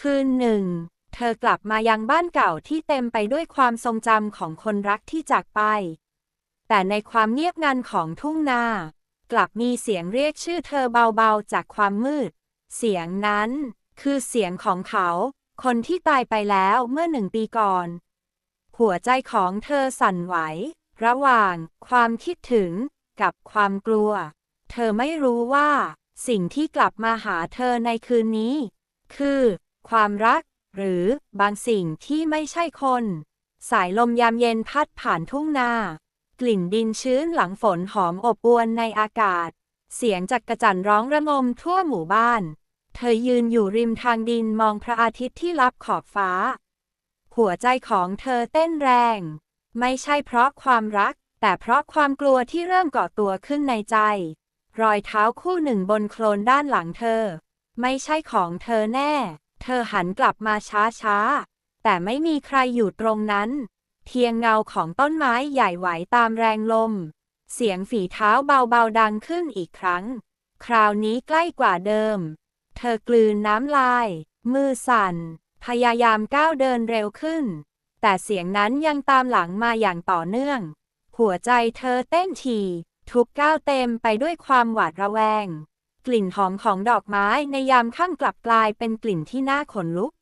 คืนหนึ่ง เธอกลับมายังบ้านเก่าที่เต็มไปด้วยความทรงจำของคนรักที่จากไป แต่ในความเงียบงันของทุ่งนา กลับมีเสียงเรียกชื่อเธอเบาๆจากความมืด เสียงนั้น คือเสียงของเขา คนที่ตายไปแล้วเมื่อหนึ่งปีก่อน หัวใจของเธอสั่นไหว ระหว่างความคิดถึงกับความกลัว เธอไม่รู้ว่า สิ่งที่กลับมาหาเธอในคืนนี้ คือ ความรัก หรือบางสิ่งที่ไม่ใช่คน สายลมยามเย็นพัดผ่านทุ่งนา กลิ่นดินชื้นหลังฝนหอมอบอวลในอากาศ เสียงจักกระจั่นร้องระงมทั่วหมู่บ้าน เธอยืนอยู่ริมทางดินมองพระอาทิตย์ที่ลับขอบฟ้า หัวใจของเธอเต้นแรง ไม่ใช่เพราะความรัก แต่เพราะความกลัวที่เริ่มก่อตัวขึ้นในใจ รอยเท้าคู่หนึ่งบนโคลนด้านหลังเธอ ไม่ใช่ของเธอแน่ เธอหันกลับมาช้าๆ แต่ไม่มีใครอยู่ตรงนั้น เพียงเงาของต้นไม้ใหญ่ไหวตามแรงลม เสียงฝีเท้าเบาๆดังขึ้นอีกครั้ง คราวนี้ใกล้กว่าเดิม เธอกลืนน้ำลาย มือสั่น พยายามก้าวเดินเร็วขึ้น แต่เสียงนั้นยังตามหลังมาอย่างต่อเนื่อง หัวใจเธอเต้นถี่ทุกก้าวเต็มไปด้วยความหวาดระแวง กลิ่นหอมของดอกไม้ในยามค่ำกลับกลายเป็นกลิ่นที่น่าขนลุก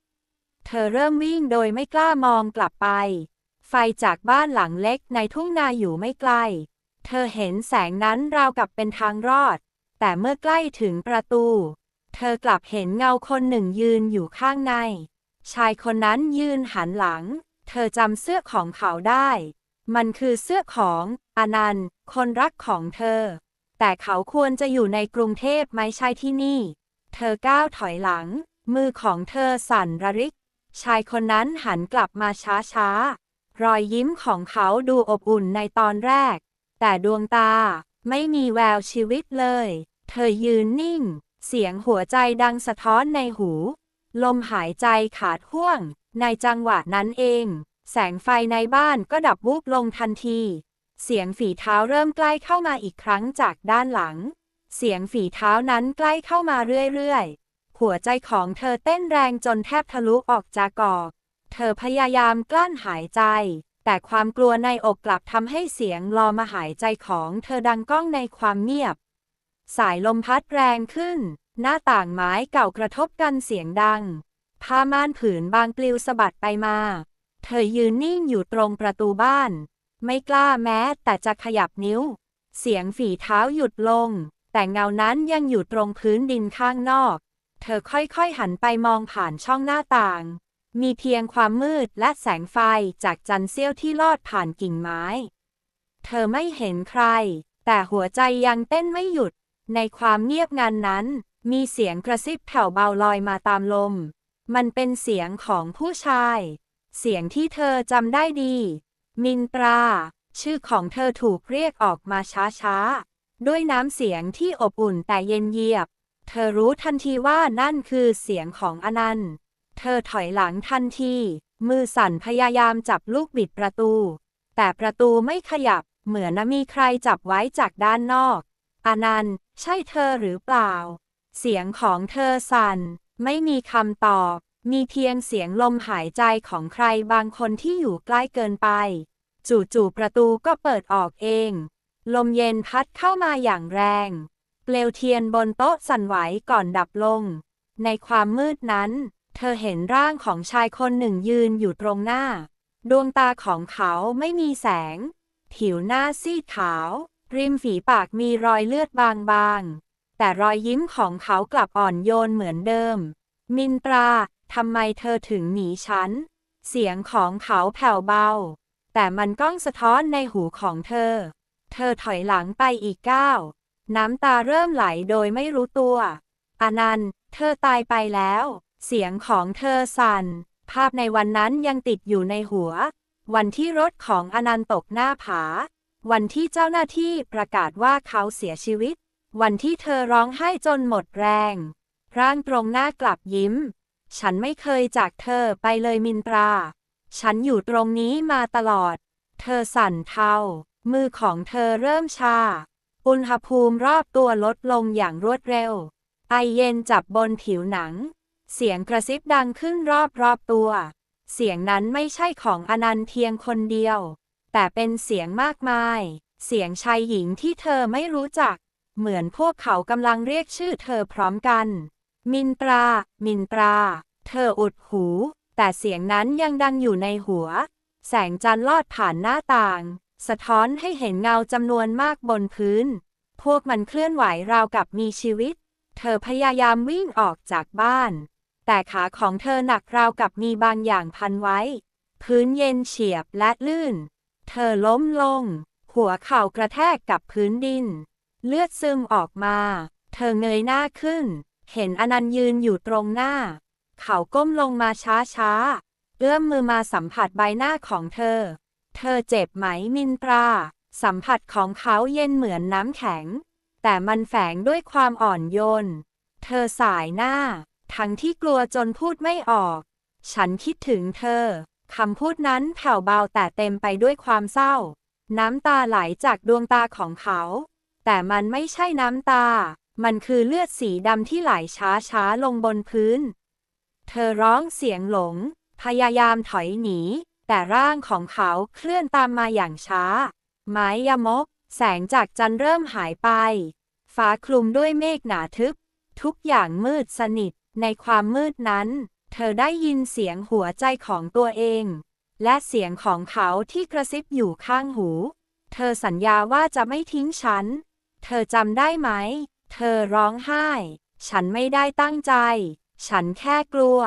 เธอเริ่มวิ่งโดยไม่กล้ามองกลับไป ไฟจากบ้านหลังเล็กในทุ่งนาอยู่ไม่ไกล เธอเห็นแสงนั้นราวกับเป็นทางรอด แต่เมื่อใกล้ถึงประตู เธอกลับเห็นเงาคนหนึ่งยืนอยู่ข้างใน ชายคนนั้นยืนหันหลัง เธอจำเสื้อของเขาได้ มันคือเสื้อของ อนันต์ คนรักของเธอ แต่เขาควรจะอยู่ในกรุงเทพไม่ใช่ที่นี่ เธอก้าวถอยหลัง มือของเธอสั่นระริก ชายคนนั้นหันกลับมาช้าๆ รอยยิ้มของเขาดูอบอุ่นในตอนแรก แต่ดวงตาไม่มีแววชีวิตเลย เธอยืนนิ่ง เสียงหัวใจดังสะท้อนในหู ลมหายใจขาดห่วง ในจังหวะนั้นเอง แสงไฟในบ้านก็ดับวูบลงทันที เสียงฝีเท้าเริ่มใกล้เข้ามาอีกครั้งจากด้านหลัง เสียงฝีเท้านั้นใกล้เข้ามาเรื่อยๆ หัวใจของเธอเต้นแรงจนแทบทะลุออกจากกอก เธอพยายามกลั้นหายใจ แต่ความกลัวในอกกลับทำให้เสียงลอมาหายใจของเธอดังก้องในความเงียบ สายลมพัดแรงขึ้น หน้าต่างไม้เก่ากระทบกันเสียงดัง ผ้าม่านผืนบางปลิวสะบัดไปมา เธอยืนนิ่งอยู่ตรงประตูบ้าน ไม่กล้าแม้แต่จะขยับนิ้ว เสียงฝีเท้าหยุดลง แต่เงานั้นยังอยู่ตรงพื้นดินข้างนอก เธอค่อยๆหันไปมองผ่านช่องหน้าต่าง มีเพียงความมืดและแสงไฟจากจันเสี้ยวที่ลอดผ่านกิ่งไม้ เธอไม่เห็นใคร แต่หัวใจยังเต้นไม่หยุด ในความเงียบงันนั้น มีเสียงกระซิบแผ่วเบาลอยมาตามลม มันเป็นเสียงของผู้ชาย เสียงที่เธอจำได้ดี มินตรา ชื่อของเธอถูกเรียกออกมาช้าๆ ด้วยน้ำเสียงที่อบอุ่นแต่เย็นเยียบ เธอรู้ทันทีว่านั่นคือเสียงของอนันต์ เธอถอยหลังทันที มือสั่นพยายามจับลูกบิดประตู แต่ประตูไม่ขยับ เหมือนมีใครจับไว้จากด้านนอก อนันต์ ใช่เธอหรือเปล่า เสียงของเธอสั่น ไม่มีคำตอบ มีเพียงเสียงลมหายใจของใครบางคนที่อยู่ใกล้เกินไป จู่ๆประตูก็เปิดออกเอง ลมเย็นพัดเข้ามาอย่างแรง เปลวเทียนบนโต๊ะสั่นไหวก่อนดับลง ในความมืดนั้น เธอเห็นร่างของชายคนหนึ่งยืนอยู่ตรงหน้า ดวงตาของเขาไม่มีแสง ผิวหน้าซีดขาว ริมฝีปากมีรอยเลือดบางๆ แต่รอยยิ้มของเขากลับอ่อนโยนเหมือนเดิม มินตรา ทำไมเธอถึงหนีฉัน เสียงของเขาแผ่วเบา แต่มันก้องสะท้อนในหูของเธอ เธอถอยหลังไปอีกก้าว น้ำตาเริ่มไหลโดยไม่รู้ตัว อนันต์ เธอตายไปแล้ว เสียงของเธอสั่น ภาพในวันนั้นยังติดอยู่ในหัว วันที่รถของอนันต์ตกหน้าผา วันที่เจ้าหน้าที่ประกาศว่าเขาเสียชีวิต วันที่เธอร้องไห้จนหมดแรง ร่างตรงหน้ากลับยิ้ม ฉันไม่เคยจากเธอไปเลยมินตรา ฉันอยู่ตรงนี้มาตลอด เธอสั่นเทา มือของเธอเริ่มชา อุณหภูมิรอบตัวลดลงอย่างรวดเร็ว ไอเย็นจับบนผิวหนัง เสียงกระซิบดังขึ้นรอบรอบตัว เสียงนั้นไม่ใช่ของอนันต์เพียงคนเดียว แต่เป็นเสียงมากมาย เสียงชายหญิงที่เธอไม่รู้จัก เหมือนพวกเขากำลังเรียกชื่อเธอพร้อมกัน มินตรา มินตรา เธออุดหู แต่เสียงนั้นยังดังอยู่ในหัว แสงจันทร์ลอดผ่านหน้าต่าง สะท้อนให้เห็นเงาจำนวนมากบนพื้น พวกมันเคลื่อนไหวราวกับมีชีวิต เธอพยายามวิ่งออกจากบ้าน แต่ขาของเธอหนักราวกับมีบางอย่างพันไว้ พื้นเย็นเฉียบและลื่น เธอล้มลง หัวเข่ากระแทกกับพื้นดิน เลือดซึมออกมา เธอเงยหน้าขึ้น เห็นอนันต์ยืนอยู่ตรงหน้า เขาก้มลงมาช้าๆเอื้อมมือมาสัมผัสใบหน้าของเธอ เธอเจ็บไหมมินตรา สัมผัสของเขาเย็นเหมือนน้ำแข็ง แต่มันแฝงด้วยความอ่อนโยน เธอสายหน้า ทั้งที่กลัวจนพูดไม่ออก ฉันคิดถึงเธอ คำพูดนั้นแผ่วเบาแต่เต็มไปด้วยความเศร้า น้ำตาไหลจากดวงตาของเขา แต่มันไม่ใช่น้ำตา มันคือเลือดสีดำที่ไหลช้าๆลงบนพื้น เธอร้องเสียงหลง พยายามถอยหนี แต่ร่างของเขาเคลื่อนตามมาอย่างช้า ไม้ยมก แสงจากจันเริ่มหายไป ฟ้าคลุมด้วยเมฆหนาทึบ ทุกอย่างมืดสนิท ในความมืดนั้น เธอได้ยินเสียงหัวใจของตัวเอง และเสียงของเขาที่กระซิบอยู่ข้างหู เธอสัญญาว่าจะไม่ทิ้งฉัน เธอจำได้ไหม เธอร้องไห้ ฉันไม่ได้ตั้งใจ ฉันแค่กลัว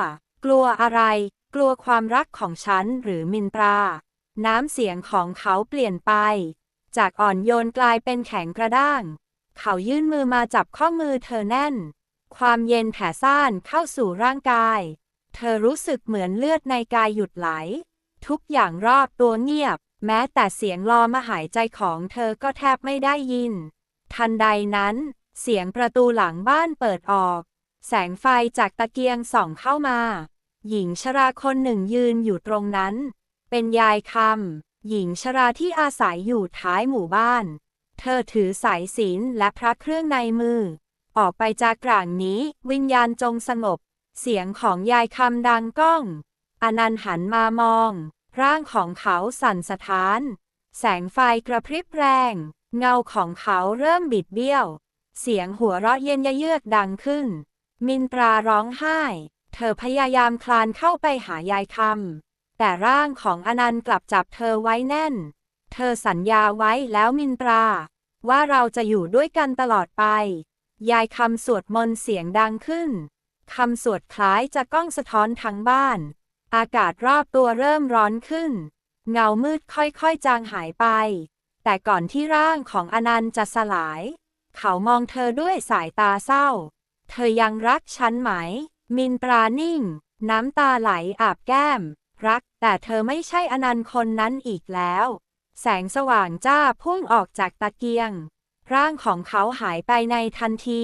กลัวอะไร กลัวความรักของฉันหรือมินตรา น้ำเสียงของเขาเปลี่ยนไป จากอ่อนโยนกลายเป็นแข็งกระด้าง เขายื่นมือมาจับข้อมือเธอแน่น ความเย็นแผ่ซ่านเข้าสู่ร่างกาย เธอรู้สึกเหมือนเลือดในกายหยุดไหล ทุกอย่างรอบตัวเงียบ แม้แต่เสียงลอมาหายใจของเธอก็แทบไม่ได้ยิน ทันใดนั้น เสียงประตูหลังบ้านเปิดออก แสงไฟจากตะเกียงส่องเข้ามา หญิงชราคนหนึ่งยืนอยู่ตรงนั้น เป็นยายคำหญิงชราที่อาศัยอยู่ท้ายหมู่บ้าน เธอถือสายศีลและพระเครื่องในมือ ออกไปจากกลางนี้ วิญญาณจงสงบ เสียงของยายคำดังก้องอนันต์หันมามอง ร่างของเขาสั่นสะท้าน แสงไฟกระพริบแรง เงาของเขาเริ่มบิดเบี้ยว เสียงหัวเราะเย็นยะเยือกดังขึ้น มินตราร้องไห้ เธอพยายามคลานเข้าไปหายายคำแต่ร่างของอนันต์กลับจับเธอไว้แน่น เธอสัญญาไว้แล้วมินตรา ว่าเราจะอยู่ด้วยกันตลอดไป ยายคำสวดมนต์เสียงดังขึ้นคำสวดคล้ายจะก้องสะท้อนทั้งบ้าน อากาศรอบตัวเริ่มร้อนขึ้น เงามืดค่อยๆจางหายไป แต่ก่อนที่ร่างของอนันต์จะสลาย เขามองเธอด้วยสายตาเศร้า เธอยังรักฉันไหม มินตรานิ่ง น้ำตาไหลอาบแก้ม รัก แต่เธอไม่ใช่อนันต์คนนั้นอีกแล้ว แสงสว่างจ้าพุ่งออกจากตะเกียง ร่างของเขาหายไปในทันที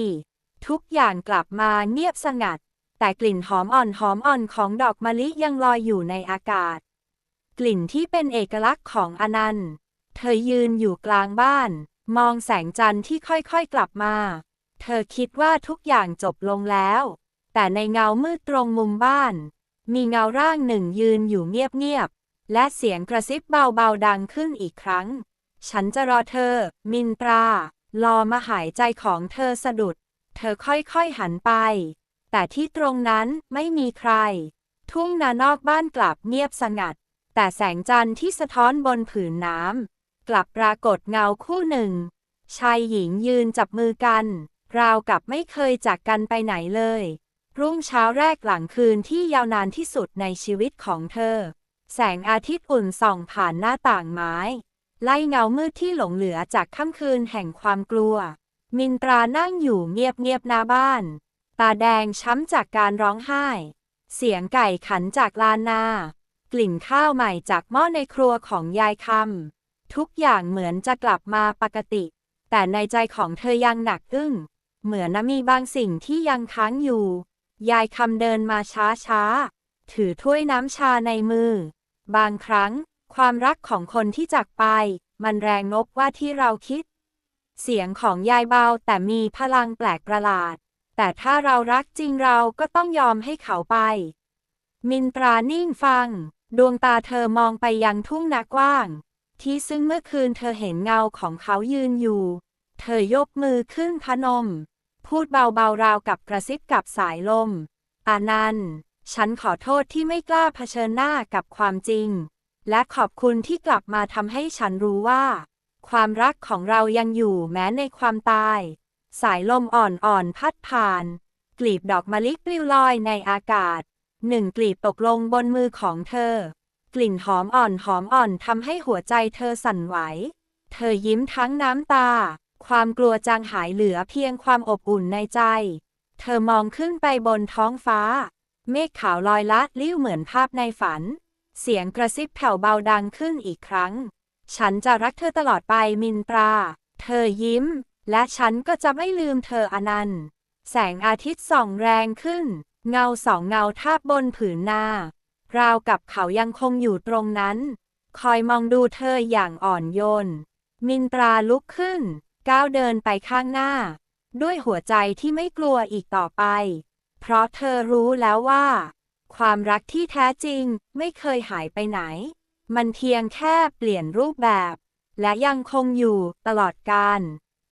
ทุกอย่างกลับมาเงียบสงัด แต่กลิ่นหอมอ่อนหอมอ่อนของดอกมะลิยังลอยอยู่ในอากาศ กลิ่นที่เป็นเอกลักษณ์ของอนันต์ เธอยืนอยู่กลางบ้าน มองแสงจันทร์ที่ค่อยๆกลับมา เธอคิดว่าทุกอย่างจบลงแล้ว แต่ในเงามืดตรงมุมบ้าน มีเงาร่างหนึ่งยืนอยู่เงียบๆ และเสียงกระซิบเบาๆดังขึ้นอีกครั้ง ฉันจะรอเธอ มินตรา รอมาหายใจของเธอสะดุด เธอค่อยๆหันไป แต่ที่ตรงนั้นไม่มีใคร ทุ่งนานอกบ้านกลับเงียบสงัด แต่แสงจันทร์ที่สะท้อนบนผืนน้ำ กลับปรากฏเงาคู่หนึ่ง ชายหญิงยืนจับมือกัน ราวกับไม่เคยจากกันไปไหนเลย รุ่งเช้าแรกหลังคืนที่ยาวนานที่สุดในชีวิตของเธอ แสงอาทิตย์อุ่นส่องผ่านหน้าต่างไม้ ไล่เงามืดที่หลงเหลือจากค่ำคืนแห่งความกลัว มินตรานั่งอยู่เงียบๆหน้าบ้าน ตาแดงช้ำจากการร้องไห้ เสียงไก่ขันจากลานนา กลิ่นข้าวใหม่จากหม้อในครัวของยายคำ ทุกอย่างเหมือนจะกลับมาปกติ แต่ในใจของเธอยังหนักอึ้ง เหมือนมีบางสิ่งที่ยังค้างอยู่ ยายคำเดินมาช้าๆถือถ้วยน้ำชาในมือ บางครั้ง ความรักของคนที่จากไป มันแรงนกว่าที่เราคิด เสียงของยายเบาแต่มีพลังแปลกประหลาด แต่ถ้าเรารักจริงเราก็ต้องยอมให้เขาไป มินตรานิ่งฟัง ดวงตาเธอมองไปยังทุ่งนากว้าง ที่ซึ่งเมื่อคืนเธอเห็นเงาของเขายืนอยู่ เธอยกมือขึ้นพนม พูดเบาๆราวกับกระซิบกับสายลม อานันต์ฉันขอโทษที่ไม่กล้าเผชิญหน้ากับความจริง และขอบคุณที่กลับมาทำให้ฉันรู้ว่า ความรักของเรายังอยู่แม้ในความตาย สายลมอ่อนๆพัดผ่าน กลีบดอกมะลิปลิวลอยในอากาศ หนึ่งกลีบตกลงบนมือของเธอ กลิ่นหอมอ่อนหอมอ่อนทำให้หัวใจเธอสั่นไหว เธอยิ้มทั้งน้ำตา ความกลัวจางหายเหลือเพียงความอบอุ่นในใจ เธอมองขึ้นไปบนท้องฟ้า เมฆขาวลอยละลิ้วเหมือนภาพในฝัน เสียงกระซิบแผ่วเบาดังขึ้นอีกครั้ง ฉันจะรักเธอตลอดไปมินตรา เธอยิ้ม และฉันก็จะไม่ลืมเธออนันต์ แสงอาทิตย์ส่องแรงขึ้น เงาสองเงาทาบบนผืนนา ราวกับเขายังคงอยู่ตรงนั้น คอยมองดูเธออย่างอ่อนโยน มินตราลุกขึ้น ก้าวเดินไปข้างหน้า ด้วยหัวใจที่ไม่กลัวอีกต่อไป เพราะเธอรู้แล้วว่า ความรักที่แท้จริงไม่เคยหายไปไหน มันเพียงแค่เปลี่ยนรูปแบบ และยังคงอยู่ตลอดกาล